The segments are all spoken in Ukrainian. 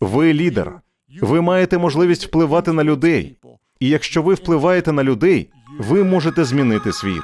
Ви лідер. Ви маєте можливість впливати на людей. І якщо ви впливаєте на людей, ви можете змінити світ.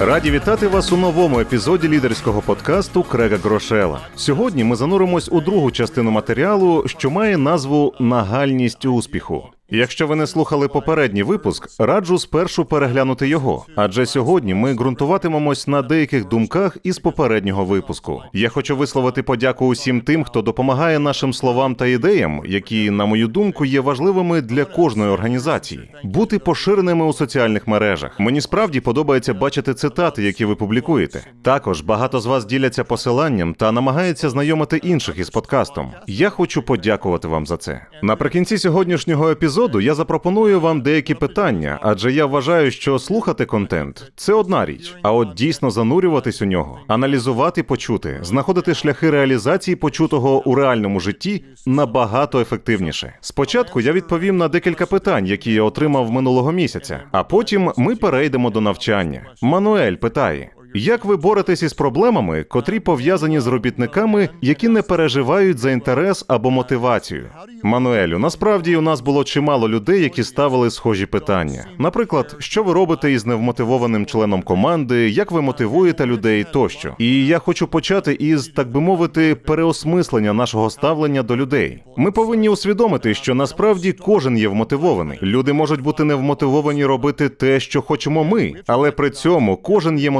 Раді вітати вас у новому епізоді лідерського подкасту Крега Грошела. Сьогодні ми зануримось у другу частину матеріалу, що має назву Нагальність успіху. Якщо ви не слухали попередній випуск, раджу спершу переглянути його. Адже сьогодні ми ґрунтуватимемось на деяких думках із попереднього випуску. Я хочу висловити подяку усім тим, хто допомагає нашим словам та ідеям, які, на мою думку, є важливими для кожної організації, бути поширеними у соціальних мережах. Мені справді подобається бачити цитати, які ви публікуєте. Також багато з вас діляться посиланням та намагаються знайомити інших із подкастом. Я хочу подякувати вам за це. Наприкінці сьогоднішнього епізоду я запропоную вам деякі питання, адже я вважаю, що слухати контент це одна річ, а от дійсно занурюватись у нього, аналізувати, почути, знаходити шляхи реалізації почутого у реальному житті набагато ефективніше. Спочатку я відповім на декілька питань, які я отримав минулого місяця, а потім ми перейдемо до навчання. Мануель питає. Як ви боретесь із проблемами, котрі пов'язані з робітниками, які не переживають за інтерес або мотивацію? Мануелю, насправді у нас було чимало людей, які ставили схожі питання. Наприклад, що ви робите із невмотивованим членом команди, як ви мотивуєте людей тощо. І я хочу почати із, так би мовити, переосмислення нашого ставлення до людей. Ми повинні усвідомити, що насправді кожен є вмотивований. Люди можуть бути невмотивовані робити те, що хочемо ми, але при цьому кожен є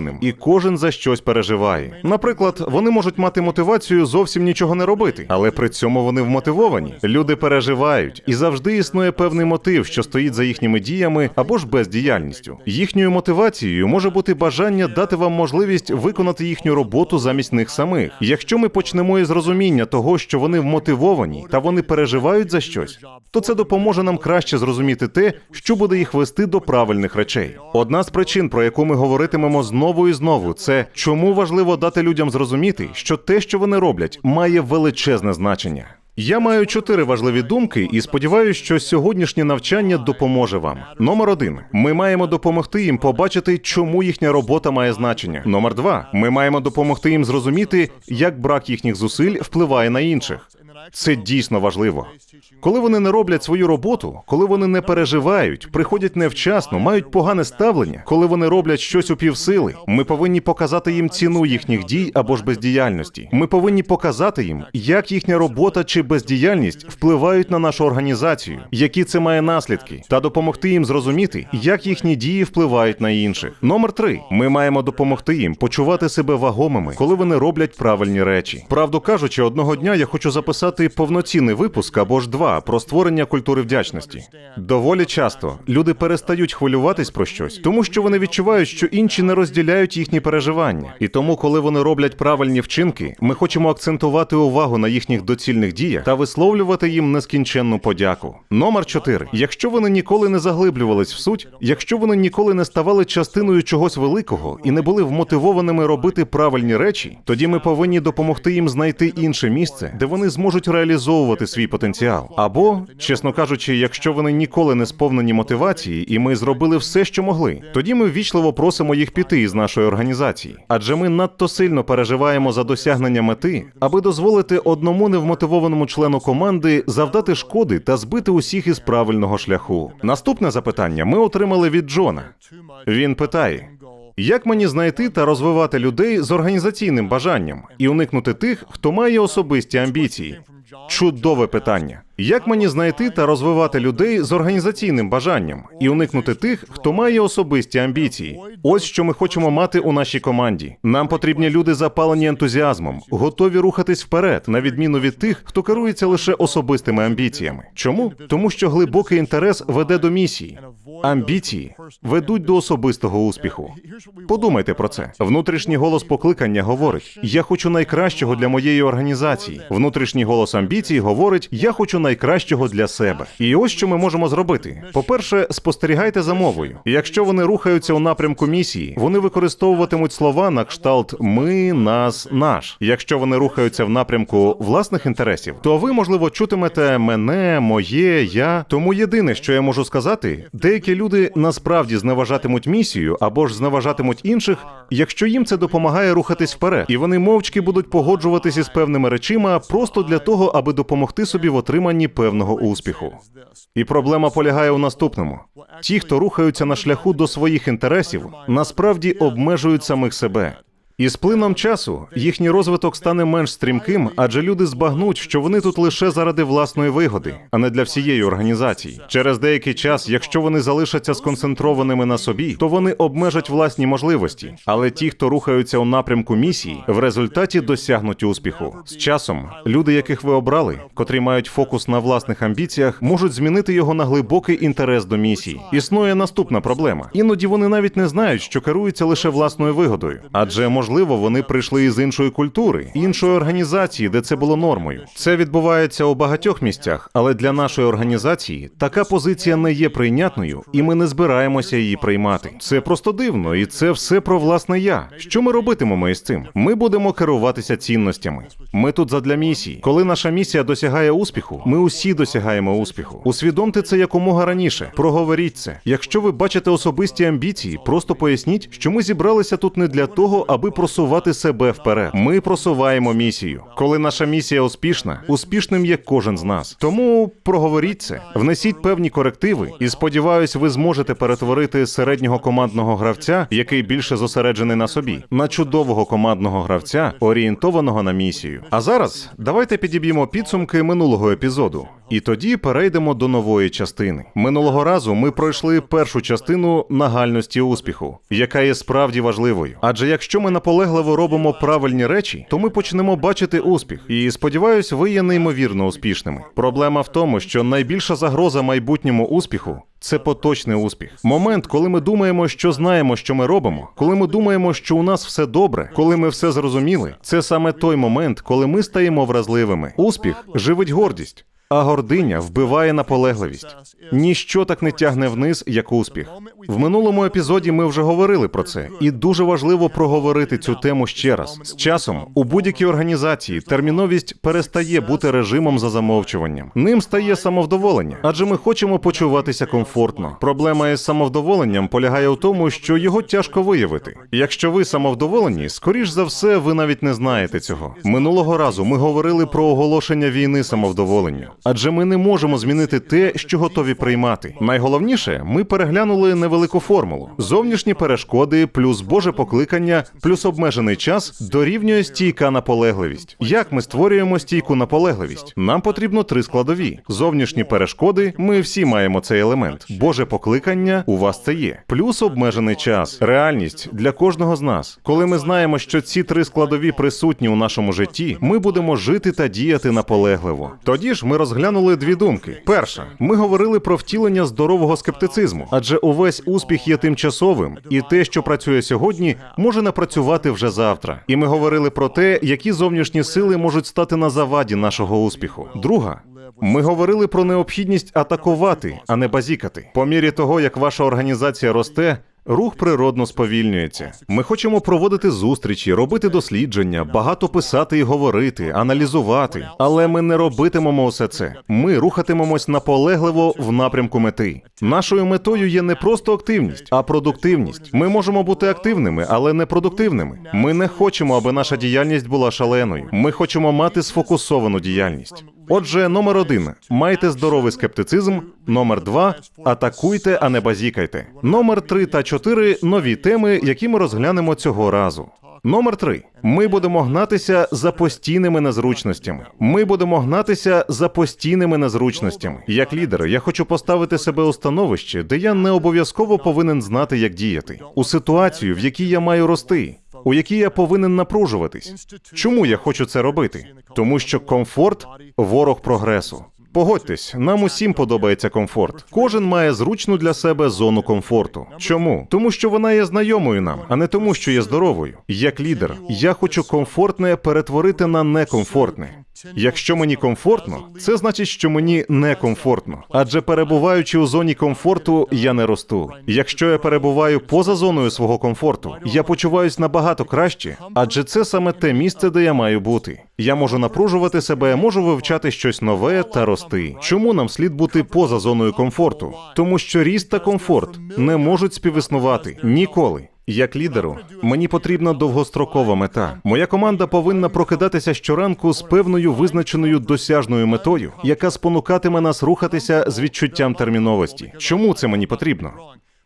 мотивованим і кожен за щось переживає. Наприклад, вони можуть мати мотивацію зовсім нічого не робити, але при цьому вони вмотивовані. Люди переживають, і завжди існує певний мотив, що стоїть за їхніми діями або ж бездіяльністю. Їхньою мотивацією може бути бажання дати вам можливість виконати їхню роботу замість них самих. Якщо ми почнемо із розуміння того, що вони вмотивовані та вони переживають за щось, то це допоможе нам краще зрозуміти те, що буде їх вести до правильних речей. Одна з причин, про яку ми говоритимемо знову і знову, це чому важливо дати людям зрозуміти, що те, що вони роблять, має величезне значення. Я маю чотири важливі думки і сподіваюся, що сьогоднішнє навчання допоможе вам. Номер один: ми маємо допомогти їм побачити, чому їхня робота має значення. Номер два: ми маємо допомогти їм зрозуміти, як брак їхніх зусиль впливає на інших. Це дійсно важливо. Коли вони не роблять свою роботу, коли вони не переживають, приходять невчасно, мають погане ставлення, коли вони роблять щось у півсили, ми повинні показати їм ціну їхніх дій або ж бездіяльності. Ми повинні показати їм, як їхня робота чи бездіяльність впливають на нашу організацію, які це має наслідки, та допомогти їм зрозуміти, як їхні дії впливають на інших. Номер три: ми маємо допомогти їм почувати себе вагомими, коли вони роблять правильні речі. Правду кажучи, одного дня я хочу записати повноцінний випуск або ж два про створення культури вдячності. Доволі часто люди перестають хвилюватись про щось, тому що вони відчувають, що інші не розділяють їхні переживання. І тому, коли вони роблять правильні вчинки, ми хочемо акцентувати увагу на їхніх доцільних діях та висловлювати їм нескінченну подяку. Номер 4. Якщо вони ніколи не заглиблювались в суть, якщо вони ніколи не ставали частиною чогось великого і не були вмотивованими робити правильні речі, тоді ми повинні допомогти їм знайти інше місце, де вони зможуть реалізовувати свій потенціал. Або, чесно кажучи, якщо вони ніколи не сповнені мотивації, і ми зробили все, що могли, тоді ми ввічливо просимо їх піти із нашої організації, адже ми надто сильно переживаємо за досягнення мети, аби дозволити одному невмотивованому члену команди завдати шкоди та збити усіх із правильного шляху. Наступне запитання ми отримали від Джона. Він питає. Як мені знайти та розвивати людей з організаційним бажанням і уникнути тих, хто має особисті амбіції? Чудове питання. Як мені знайти та розвивати людей з організаційним бажанням і уникнути тих, хто має особисті амбіції? Ось що ми хочемо мати у нашій команді. Нам потрібні люди, запалені ентузіазмом, готові рухатись вперед, на відміну від тих, хто керується лише особистими амбіціями. Чому? Тому що глибокий інтерес веде до місії. Амбіції ведуть до особистого успіху. Подумайте про це. Внутрішній голос покликання говорить: Я хочу найкращого для моєї організації. Внутрішній голос амбіції говорить: Я хочу найкращого для себе. І ось що ми можемо зробити. По-перше, спостерігайте за мовою. Якщо вони рухаються у напрямку місії, вони використовуватимуть слова на кшталт ми, нас, наш. Якщо вони рухаються в напрямку власних інтересів, то ви, можливо, чутимете мене, моє, я. Тому єдине, що я можу сказати, деякі деякі люди насправді зневажатимуть місію або ж зневажатимуть інших, якщо їм це допомагає рухатись вперед, і вони мовчки будуть погоджуватися з певними речима просто для того, аби допомогти собі в отриманні певного успіху. І проблема полягає у наступному: ті, хто рухаються на шляху до своїх інтересів, насправді обмежують самих себе. І з плином часу їхній розвиток стане менш стрімким, адже люди збагнуть, що вони тут лише заради власної вигоди, а не для всієї організації. Через деякий час, якщо вони залишаться сконцентрованими на собі, то вони обмежать власні можливості. Але ті, хто рухаються у напрямку місії, в результаті досягнуть успіху. З часом люди, яких ви обрали, котрі мають фокус на власних амбіціях, можуть змінити його на глибокий інтерес до місії. Існує наступна проблема. Іноді вони навіть не знають, що керуються лише власною вигодою, адже можливо вони прийшли із іншої культури, іншої організації, де це було нормою. Це відбувається у багатьох місцях, але для нашої організації така позиція не є прийнятною, і ми не збираємося її приймати. Це просто дивно, і це все про власне я. Що ми робитимемо із цим? Ми будемо керуватися цінностями. Ми тут задля місії. Коли наша місія досягає успіху, ми усі досягаємо успіху. Усвідомте це якомога раніше. Проговоріть це. Якщо ви бачите особисті амбіції, просто поясніть, що ми зібралися тут не для того, аби просувати себе вперед. Ми просуваємо місію. Коли наша місія успішна, успішним є кожен з нас. Тому проговоріть це, внесіть певні корективи, і сподіваюсь, ви зможете перетворити середнього командного гравця, який більше зосереджений на собі, на чудового командного гравця, орієнтованого на місію. А зараз давайте підіб'ємо підсумки минулого епізоду. І тоді перейдемо до нової частини. Минулого разу ми пройшли першу частину нагальності успіху, яка є справді важливою. Адже якщо ми наполегливо робимо правильні речі, то ми почнемо бачити успіх. І сподіваюсь, ви є неймовірно успішними. Проблема в тому, що найбільша загроза майбутньому успіху. Це поточний успіх. Момент, коли ми думаємо, що знаємо, що ми робимо, коли ми думаємо, що у нас все добре, коли ми все зрозуміли, це саме той момент, коли ми стаємо вразливими. Успіх живить гордість. А гординя вбиває наполегливість. Ніщо так не тягне вниз, як успіх. В минулому епізоді ми вже говорили про це, і дуже важливо проговорити цю тему ще раз. З часом у будь-якій організації терміновість перестає бути режимом за замовчуванням. Ним стає самовдоволення, адже ми хочемо почуватися комфортно. Проблема із самовдоволенням полягає у тому, що його тяжко виявити. Якщо ви самовдоволені, скоріш за все, ви навіть не знаєте цього. Минулого разу ми говорили про оголошення війни самовдоволенню. Адже ми не можемо змінити те, що готові приймати. Найголовніше, ми переглянули невелику формулу: зовнішні перешкоди, плюс Боже покликання, плюс обмежений час дорівнює стійка наполегливість. Як ми створюємо стійку наполегливість? Нам потрібно три складові: зовнішні перешкоди. Ми всі маємо цей елемент. Боже покликання у вас це є. Плюс обмежений час, реальність для кожного з нас. Коли ми знаємо, що ці три складові присутні у нашому житті, ми будемо жити та діяти наполегливо. Тоді ж ми розглянули дві думки. Перша, ми говорили про втілення здорового скептицизму, адже увесь успіх є тимчасовим, і те, що працює сьогодні, може не працювати вже завтра. І ми говорили про те, які зовнішні сили можуть стати на заваді нашого успіху. Друга. Ми говорили про необхідність атакувати, а не базікати. По мірі того, як ваша організація росте, рух природно сповільнюється. Ми хочемо проводити зустрічі, робити дослідження, багато писати і говорити, аналізувати. Але ми не робитимемо усе це. Ми рухатимемось наполегливо в напрямку мети. Нашою метою є не просто активність, а продуктивність. Ми можемо бути активними, але не продуктивними. Ми не хочемо, аби наша діяльність була шаленою. Ми хочемо мати сфокусовану діяльність. Отже, номер один майте здоровий скептицизм. Номер два атакуйте, а не базікайте. Номер три та чотири нові теми, які ми розглянемо цього разу. Номер три. Ми будемо гнатися за постійними незручностями. Ми будемо гнатися за постійними незручностями. Як лідер, я хочу поставити себе у становище, де я не обов'язково повинен знати, як діяти, у ситуацію, в якій я маю рости. У якій я повинен напружуватись. Чому я хочу це робити? Тому що комфорт ворог прогресу. Погодьтесь, нам усім подобається комфорт. Кожен має зручну для себе зону комфорту. Чому? Тому що вона є знайомою нам, а не тому, що є здоровою. Як лідер, я хочу комфортне перетворити на некомфортне. Якщо мені комфортно, це значить, що мені некомфортно. Адже перебуваючи у зоні комфорту, я не росту. Якщо я перебуваю поза зоною свого комфорту, я почуваюсь набагато краще, адже це саме те місце, де я маю бути. Я можу напружувати себе, можу вивчати щось нове та рости. Чому нам слід бути поза зоною комфорту? Тому що ріст та комфорт не можуть співіснувати ніколи. Як лідеру, мені потрібна довгострокова мета. Моя команда повинна прокидатися щоранку з певною визначеною досяжною метою, яка спонукатиме нас рухатися з відчуттям терміновості. Чому це мені потрібно?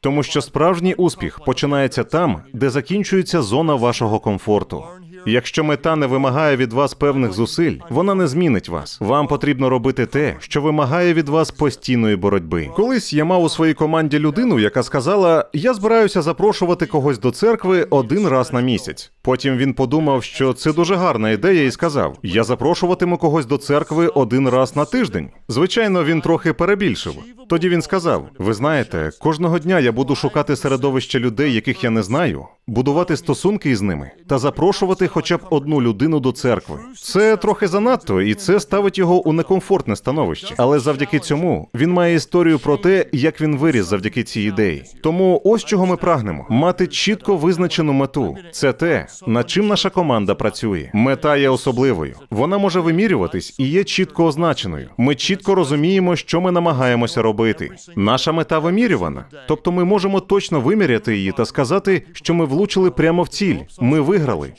Тому що справжній успіх починається там, де закінчується зона вашого комфорту. Якщо мета не вимагає від вас певних зусиль, вона не змінить вас. Вам потрібно робити те, що вимагає від вас постійної боротьби. Колись я мав у своїй команді людину, яка сказала: Я збираюся запрошувати когось до церкви один раз на місяць. Потім він подумав, що це дуже гарна ідея, і сказав: Я запрошуватиму когось до церкви один раз на тиждень. Звичайно, він трохи перебільшив. Тоді він сказав: Ви знаєте, кожного дня я буду шукати середовище людей, яких я не знаю, будувати стосунки із ними та запрошувати хоча б одну людину до церкви. Це трохи занадто, і це ставить його у некомфортне становище. Але завдяки цьому він має історію про те, як він виріс завдяки цій ідеї. Тому ось чого ми прагнемо: мати чітко визначену мету. Це те, над чим наша команда працює. Мета є особливою. Вона може вимірюватись і є чітко означеною. Ми чітко розуміємо, що ми намагаємося робити. Наша мета вимірювана, тобто ми можемо точно виміряти її та сказати, що ми влучили прямо в ціль. Ми виграли,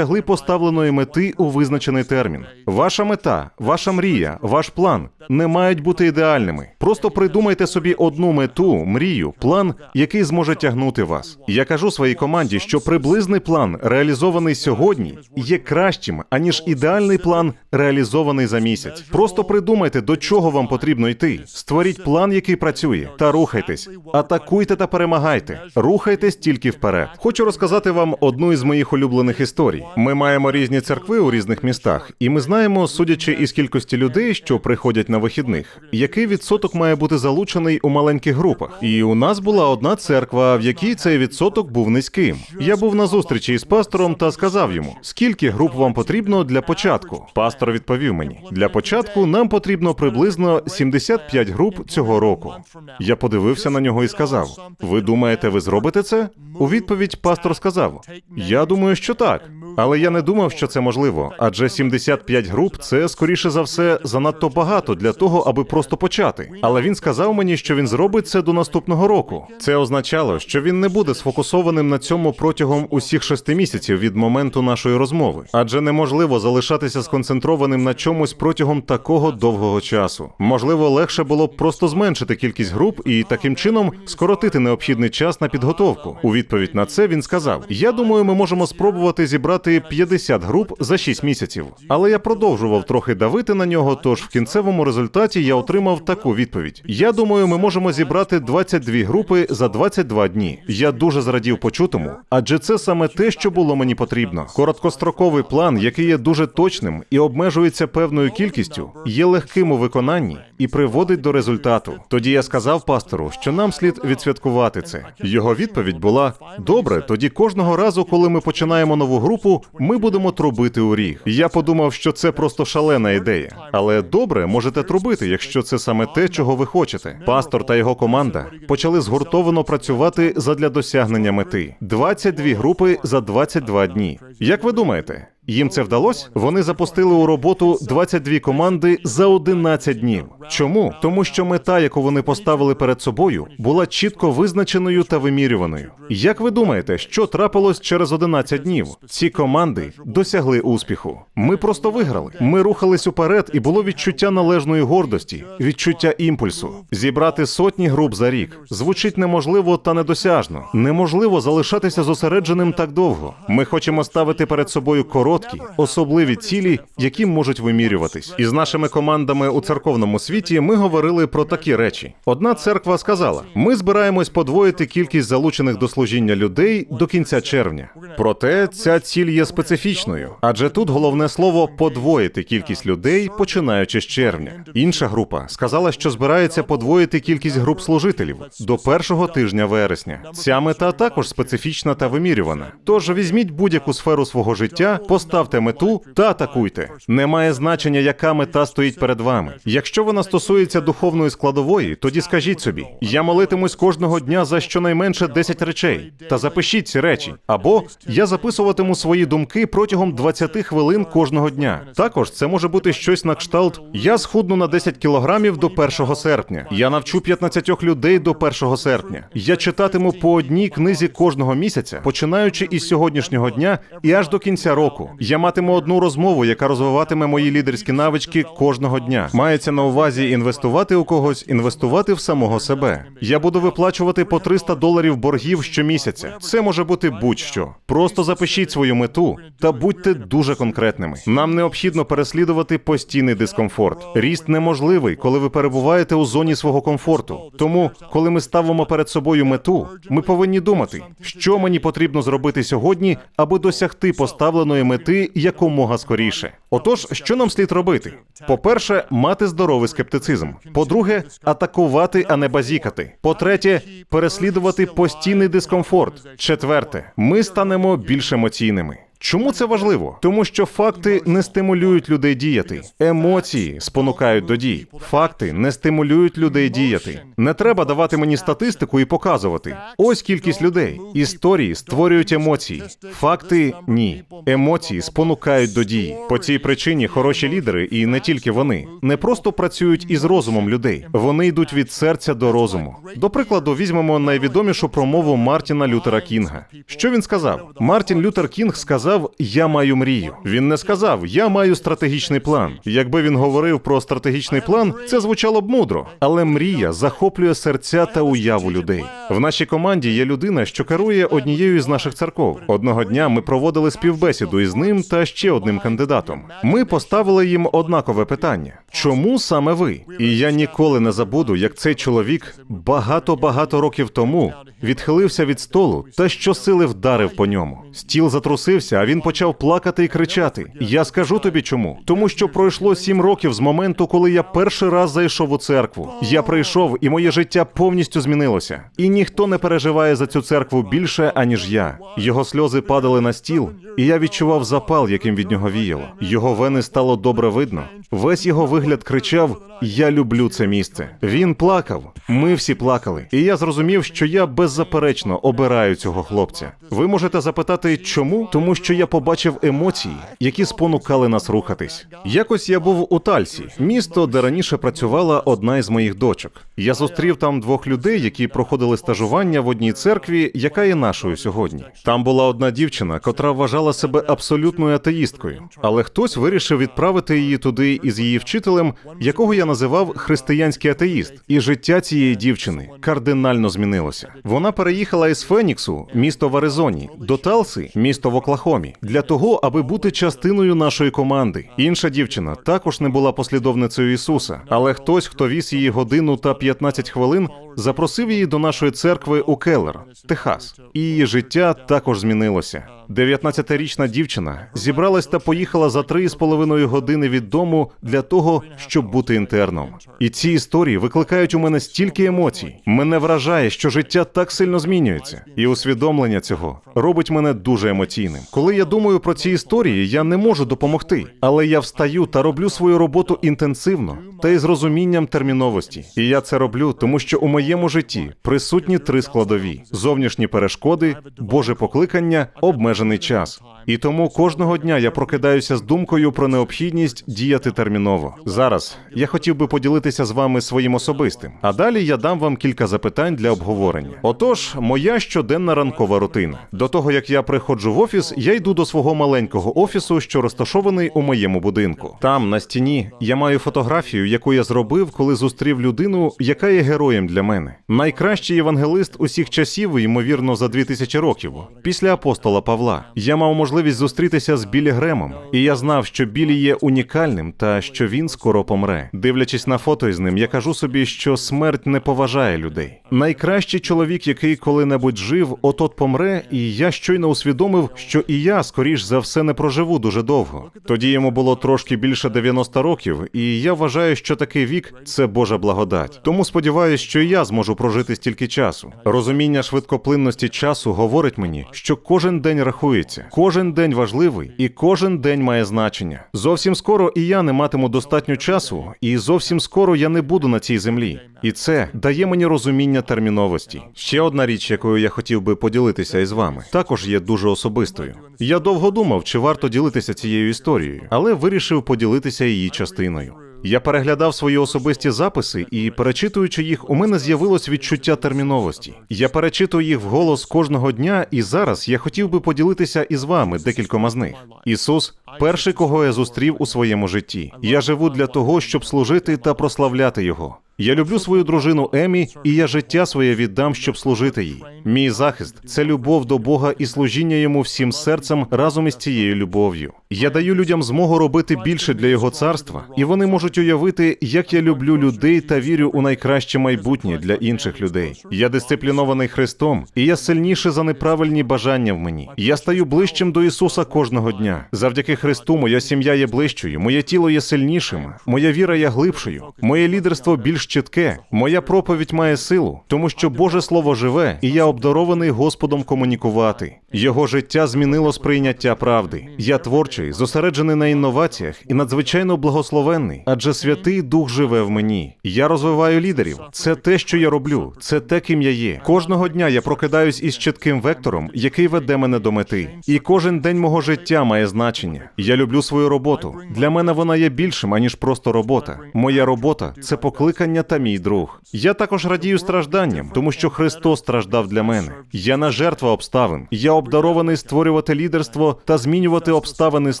досягли поставленої мети у визначений термін. Ваша мета, ваша мрія, ваш план не мають бути ідеальними. Просто придумайте собі одну мету, мрію, план, який зможе тягнути вас. Я кажу своїй команді, що приблизний план, реалізований сьогодні, є кращим, аніж ідеальний план, реалізований за місяць. Просто придумайте, до чого вам потрібно йти. Створіть план, який працює, та рухайтесь. Атакуйте та перемагайте. Рухайтесь тільки вперед. Хочу розказати вам одну із моїх улюблених історій. Ми маємо різні церкви у різних містах, і ми знаємо, судячи із кількості людей, що приходять на вихідних, який відсоток має бути залучений у маленьких групах. І у нас була одна церква, в якій цей відсоток був низьким. Я був на зустрічі із пастором та сказав йому, скільки груп вам потрібно для початку. Пастор відповів мені: для початку нам потрібно приблизно 75 груп цього року. Я подивився на нього і сказав: Ви думаєте, ви зробите це? У відповідь пастор сказав: Я думаю, що так. Але я не думав, що це можливо, адже 75 груп це скоріше за все занадто багато для того, аби просто почати. Але він сказав мені, що він зробить це до наступного року. Це означало, що він не буде сфокусованим на цьому протягом усіх шести місяців від моменту нашої розмови, адже неможливо залишатися сконцентрованим на чомусь протягом такого довгого часу. Можливо, легше було б просто зменшити кількість груп і таким чином скоротити необхідний час на підготовку. У відповідь на це він сказав: Я думаю, ми можемо спробувати зібрати 50 груп за 6 місяців. Але я продовжував трохи давити на нього. Тож в кінцевому результаті я отримав таку відповідь: Я думаю, ми можемо зібрати 22 групи за 22 дні. Я дуже зрадів почутому, адже це саме те, що було мені потрібно. Короткостроковий план, який є дуже точним і обмежується певною кількістю, є легким у виконанні і приводить до результату. Тоді я сказав пастору, що нам слід відсвяткувати це. Його відповідь була: добре, тоді кожного разу, коли ми починаємо нову групу, ми будемо трубити у ріг. Я подумав, що це просто шалена ідея. Але добре, можете трубити, якщо це саме те, чого ви хочете. Пастор та його команда почали згуртовано працювати задля досягнення мети. 22 групи за 22 дні. Як ви думаєте? Їм це вдалося? Вони запустили у роботу 22 команди за 11 днів. Чому? Тому що мета, яку вони поставили перед собою, була чітко визначеною та вимірюваною. Як ви думаєте, що трапилось через 11 днів? Ці команди досягли успіху. Ми просто виграли. Ми рухались уперед, і було відчуття належної гордості, відчуття імпульсу. Зібрати сотні груп за рік звучить неможливо та недосяжно. Неможливо залишатися зосередженим так довго. Ми хочемо ставити перед собою короткі, особливі цілі, які можуть вимірюватись. І з нашими командами у церковному світі ми говорили про такі речі. Одна церква сказала: ми збираємось подвоїти кількість залучених до служіння людей до кінця червня. Проте ця ціль є специфічною, адже тут головне слово подвоїти кількість людей, починаючи з червня. Інша група сказала, що збирається подвоїти кількість груп служителів до першого тижня вересня. Ця мета також специфічна та вимірювана. Тож візьміть будь-яку сферу свого життя, поставте мету та атакуйте. Немає значення, яка мета стоїть перед вами. Якщо вона стосується духовної складової, тоді скажіть собі: я молитимусь кожного дня за щонайменше 10 речей. Та запишіть ці речі. Або я записуватиму свої думки протягом 20 хвилин кожного дня. Також це може бути щось на кшталт: я схудну на 10 кілограмів до 1 серпня. Я навчу 15 людей до 1 серпня. Я читатиму по одній книзі кожного місяця, починаючи із сьогоднішнього дня і аж до кінця року. Я матиму одну розмову, яка розвиватиме мої лідерські навички кожного дня. Мається на увазі інвестувати у когось, інвестувати в самого себе. Я буду виплачувати по 300 доларів боргів щомісяця. Це може бути будь-що. Просто запишіть свою мету та будьте дуже конкретними. Нам необхідно переслідувати постійний дискомфорт. Ріст неможливий, коли ви перебуваєте у зоні свого комфорту. Тому, коли ми ставимо перед собою мету, ми повинні думати, що мені потрібно зробити сьогодні, аби досягти поставленої мети якомога скоріше. Отож, що нам слід робити? По-перше, мати здоровий скептицизм. По-друге, атакувати, а не базікати. По-третє, переслідувати постійний дискомфорт. Четверте, ми станемо більш емоційними. Чому це важливо? Тому що факти не стимулюють людей діяти. Емоції спонукають до дій. Факти не стимулюють людей діяти. Не треба давати мені статистику і показувати. Ось кількість людей. Історії створюють емоції. Факти ні. Емоції спонукають до дії. По цій причині хороші лідери, і не тільки вони, не просто працюють із розумом людей. Вони йдуть від серця до розуму. До прикладу, візьмемо найвідомішу промову Мартіна Лютера Кінга. Що він сказав? Мартін Лютер Кінг сказав: Я маю мрію. Він не сказав Я маю стратегічний план. Якби він говорив про стратегічний план, це звучало б мудро. Але мрія захоплює серця та уяву людей. В нашій команді є людина, що керує однією з наших церков. Одного дня ми проводили співбесіду із ним та ще одним кандидатом. Ми поставили їм однакове питання: чому саме ви? І я ніколи не забуду, як цей чоловік багато багато років тому відхилився від столу та щосили вдарив по ньому. Стіл затрусився, а він почав плакати і кричати: Я скажу тобі чому? Тому що пройшло сім років з моменту, коли я перший раз зайшов у церкву. Я прийшов, і моє життя повністю змінилося. І ніхто не переживає за цю церкву більше, аніж я. Його сльози падали на стіл, і я відчував запал, яким від нього віяло. Його вени стало добре видно. Весь його вигляд кричав: Я люблю це місце. Він плакав. Ми всі плакали. І я зрозумів, що я беззаперечно обираю цього хлопця. Ви можете запитати, чому? Тому що я побачив емоції, які спонукали нас рухатись. Якось я був у Тальсі, місто, де раніше працювала одна із моїх дочок. Я зустрів там двох людей, які проходили стажування в одній церкві, яка є нашою сьогодні. Там була одна дівчина, котра вважала себе абсолютною атеїсткою, але хтось вирішив відправити її туди із її вчителем, якого я називав християнський атеїст. І життя цієї дівчини кардинально змінилося. Вона переїхала із Феніксу, місто в Аризоні, до Талси, місто в Оклахомі, для того, аби бути частиною нашої команди. Інша дівчина також не була послідовницею Ісуса, але хтось, хто віз її годину та 15 хвилин, запросив її до нашої церкви у Келлер, Техас. І її життя також змінилося. 19-річна дівчина зібралась та поїхала за три з половиною години від дому для того, щоб бути інтерном. І ці історії викликають у мене стільки емоцій. Мене вражає, що життя так сильно змінюється, і усвідомлення цього робить мене дуже емоційним. Коли я думаю про ці історії, я не можу допомогти, але я встаю та роблю свою роботу інтенсивно та із розумінням терміновості. І я це роблю, тому що у моєму житті присутні три складові: зовнішні перешкоди, Боже покликання, обмежений час. І тому кожного дня я прокидаюся з думкою про необхідність діяти терміново. Зараз я хотів би поділитися з вами своїм особистим, а далі я дам вам кілька запитань для обговорення. Отож, моя щоденна ранкова рутина. До того як я приходжу в офіс, я йду до свого маленького офісу, що розташований у моєму будинку. Там на стіні я маю фотографію, яку я зробив, коли зустрів людину, яка є героєм для мене. Найкращий євангелист усіх часів, ймовірно, за 2000 років, після апостола Павла. Я мав можливість зустрітися з Білі Гремом, і я знав, що Білі є унікальним та що він скоро помре. Дивлячись на фото із ним, я кажу собі, що смерть не поважає людей. Найкращий чоловік, який коли-небудь жив, от-от помре, і я щойно усвідомив, що і я, скоріш за все, не проживу дуже довго. Тоді йому було трошки більше 90 років, і я вважаю, що такий вік це Божа благодать. Тому сподіваюся, що і я зможу прожити стільки часу. Розуміння швидкоплинності часу говорить мені, що кожен день рахується, кожен день важливий і кожен день має значення. Зовсім скоро і я не матиму достатньо часу, і зовсім скоро я не буду на цій землі. І це дає мені розуміння терміновості. Ще одна річ, якою я хотів би поділитися із вами, також є дуже особистою. Я довго думав, чи варто ділитися цією історією, але вирішив поділитися її частиною. Я переглядав свої особисті записи, і перечитуючи їх, у мене з'явилось відчуття терміновості. Я перечитую їх вголос кожного дня, і зараз я хотів би поділитися із вами декількома з них. Ісус перший, кого я зустрів у своєму житті. Я живу для того, щоб служити та прославляти його. Я люблю свою дружину Емі, і я життя своє віддам, щоб служити їй. Мій захист це любов до Бога і служіння йому всім серцем разом із цією любов'ю. Я даю людям змогу робити більше для його царства, і вони можуть уявити, як я люблю людей та вірю у найкраще майбутнє для інших людей. Я дисциплінований Христом, і я сильніше за неправильні бажання в мені. Я стаю ближчим до Ісуса кожного дня. Завдяки Христу моя сім'я є ближчою, моє тіло є сильнішим, моя віра є глибшою, моє лідерство більш чітке, моя проповідь має силу, тому що Боже Слово живе, і я обдарований Господом комунікувати. Його життя змінило сприйняття правди. Я творчий, зосереджений на інноваціях і надзвичайно благословенний, адже Святий Дух живе в мені. Я розвиваю лідерів. Це те, що я роблю, це те, ким я є. Кожного дня я прокидаюсь із чітким вектором, який веде мене до мети. І кожен день мого життя має значення. Я люблю свою роботу. Для мене вона є більшим, аніж просто робота. Моя робота це покликання та мій друг. Я також радію стражданням, тому що Христос страждав для мене. Я не жертва обставин. Я обдарований створювати лідерство та змінювати обставини з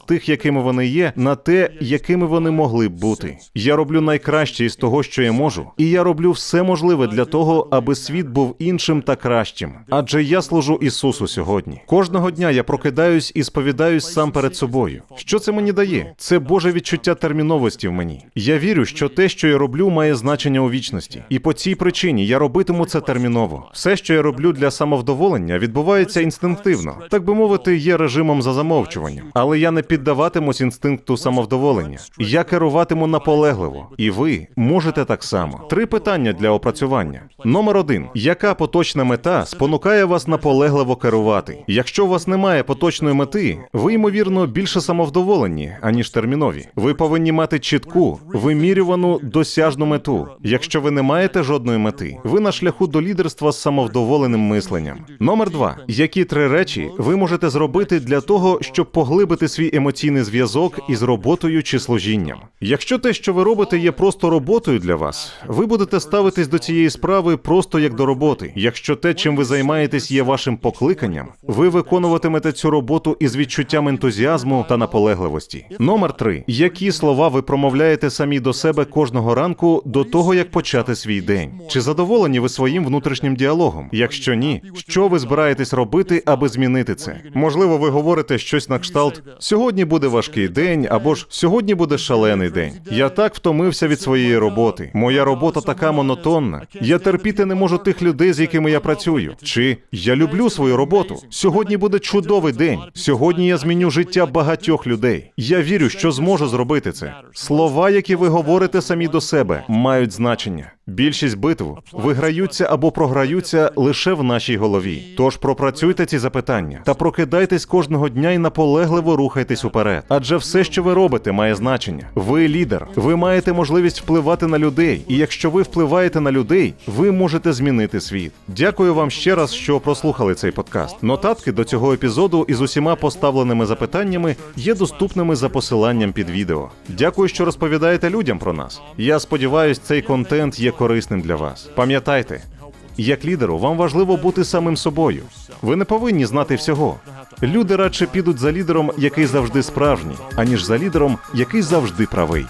тих, якими вони є, на те, якими вони могли б бути. Я роблю найкраще із того, що я можу, і я роблю все можливе для того, аби світ був іншим та кращим. Адже я служу Ісусу сьогодні. Кожного дня я прокидаюсь і сповідаюсь сам перед собою. Що це мені дає? Це Боже відчуття терміновості в мені. Я вірю, що те, що я роблю, має значення у вічності, і по цій причині я робитиму це терміново. Все, що я роблю для самовдоволення, відбувається інстинктивно, так би мовити, є режимом за замовчуванням. Але я не піддаватимусь інстинкту самовдоволення. Я керуватиму наполегливо, і ви можете так само. Три питання для опрацювання. Номер один: яка поточна мета спонукає вас наполегливо керувати? Якщо у вас немає поточної мети, ви ймовірно більше самовдоволені, аніж термінові. Ви повинні мати чітку, вимірювану досяжну мету. Якщо ви не маєте жодної мети, ви на шляху до лідерства з самовдоволеним мисленням. Номер два: які три речі ви можете зробити для того, щоб поглибити свій емоційний зв'язок із роботою чи служінням? Якщо те, що ви робите, є просто роботою для вас, ви будете ставитись до цієї справи просто як до роботи. Якщо те, чим ви займаєтесь, є вашим покликанням, ви виконуватимете цю роботу із відчуттям ентузіазму та наполегливості. Номер три: які слова ви промовляєте самі до себе кожного ранку до того, як почати свій день? Чи задоволені ви своїм внутрішнім діалогом? Якщо ні, що ви збираєтесь робити, аби змінити це? Можливо, ви говорите щось на кшталт: сьогодні буде важкий день, або ж сьогодні буде шалений день. Я так втомився від своєї роботи. Моя робота така монотонна. Я терпіти не можу тих людей, з якими я працюю. Чи я люблю свою роботу? Сьогодні буде чудовий день. Сьогодні я зміню життя багатьох людей. Я вірю, що зможу зробити це. Слова, які ви говорите самі до себе, мають значення. Більшість битв виграються або програються лише в нашій голові. Тож пропрацюйте ці запитання та прокидайтесь кожного дня і наполегливо рухайтесь уперед. Адже все, що ви робите, має значення. Ви лідер, ви маєте можливість впливати на людей, і якщо ви впливаєте на людей, ви можете змінити світ. Дякую вам ще раз, що прослухали цей подкаст. Нотатки до цього епізоду із усіма поставленими запитаннями є доступними за посиланням під відео. Дякую, що розповідаєте людям про нас. Я сподіваюся, цей контент є корисним для вас. Пам'ятайте, як лідеру, вам важливо бути самим собою. Ви не повинні знати всього. Люди радше підуть за лідером, який завжди справжній, аніж за лідером, який завжди правий.